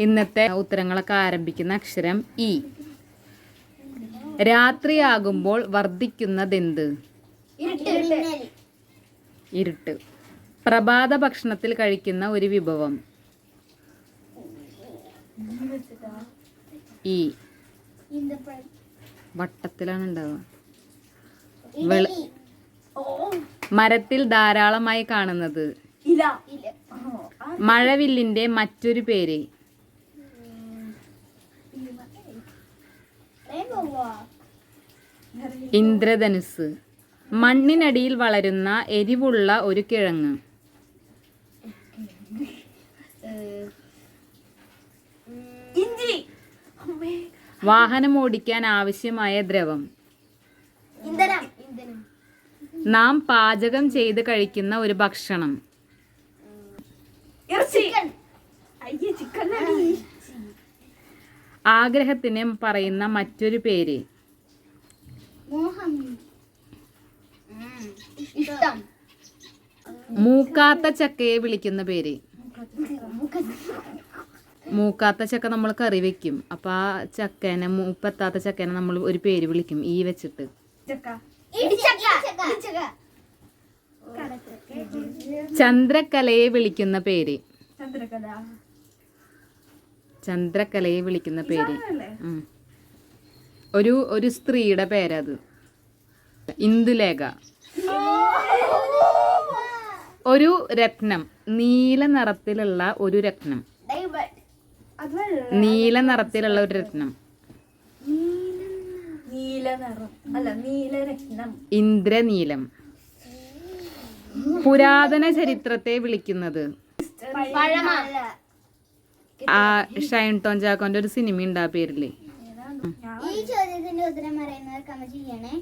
ഇന്നത്തെ ഉത്തരങ്ങളൊക്കെ ആരംഭിക്കുന്ന അക്ഷരം ഇ. രാത്രിയാകുമ്പോൾ വർദ്ധിക്കുന്നതെന്ത്? ഇരുട്ട്. പ്രഭാത ഭക്ഷണത്തിൽ കഴിക്കുന്ന ഒരു വിഭവം. ഈ വട്ടത്തിലാണ് ഉണ്ടാവുക മരത്തിൽ ധാരാളമായി കാണുന്നത്. മഴവില്ലിന്റെ മറ്റൊരു പേര്. ഇന്ദ്രധനുസ്. മണ്ണിനടിയിൽ വളരുന്ന എരിവുള്ള ഒരു കിഴങ്ങ്. വാഹനം ഓടിക്കാൻ ആവശ്യമായ ദ്രവം. നാം പാചകം ചെയ്ത് കഴിക്കുന്ന ഒരു ഭക്ഷണം. ആഗ്രഹത്തിന് പറയുന്ന മറ്റൊരു പേര്. മോഹം. ഇഷ്ടം. മൂക്കാത്ത ചക്കയെ വിളിക്കുന്ന പേര്. മൂക്കാത്ത ചക്ക നമ്മൾ കറി വെക്കും. അപ്പൊ ആ ചക്കേനെ മൂപ്പെത്താത്ത ചക്കേനെ നമ്മൾ ഒരു പേര് വിളിക്കും ഈ വെച്ചിട്ട്. ചന്ദ്രക്കലയെ വിളിക്കുന്ന പേര്. ചന്ദ്രകല. ചന്ദ്രക്കലയെ വിളിക്കുന്ന പേര്. ഒരു ഒരു സ്ത്രീയുടെ പേരത്. ഇന്ദുലേഖ. ഒരു രത്നം. നീല നിറത്തിലുള്ള ഒരു രത്നം. നീല നിറത്തിലുള്ള ഒരു രത്നം. ഇന്ദ്രനീലം. പുരാതന ചരിത്രത്തെ വിളിക്കുന്നത്. പഴമ ആ ഷൈൻ ടോൺ ജാക്കോന്റെ ഒരു സിനിമ ഉണ്ട് ആ പേരിൽ. ഈ ചോദ്യത്തിന്റെ ഉത്തരം അറിയുന്നവർ കമ ചെയ്യണേ.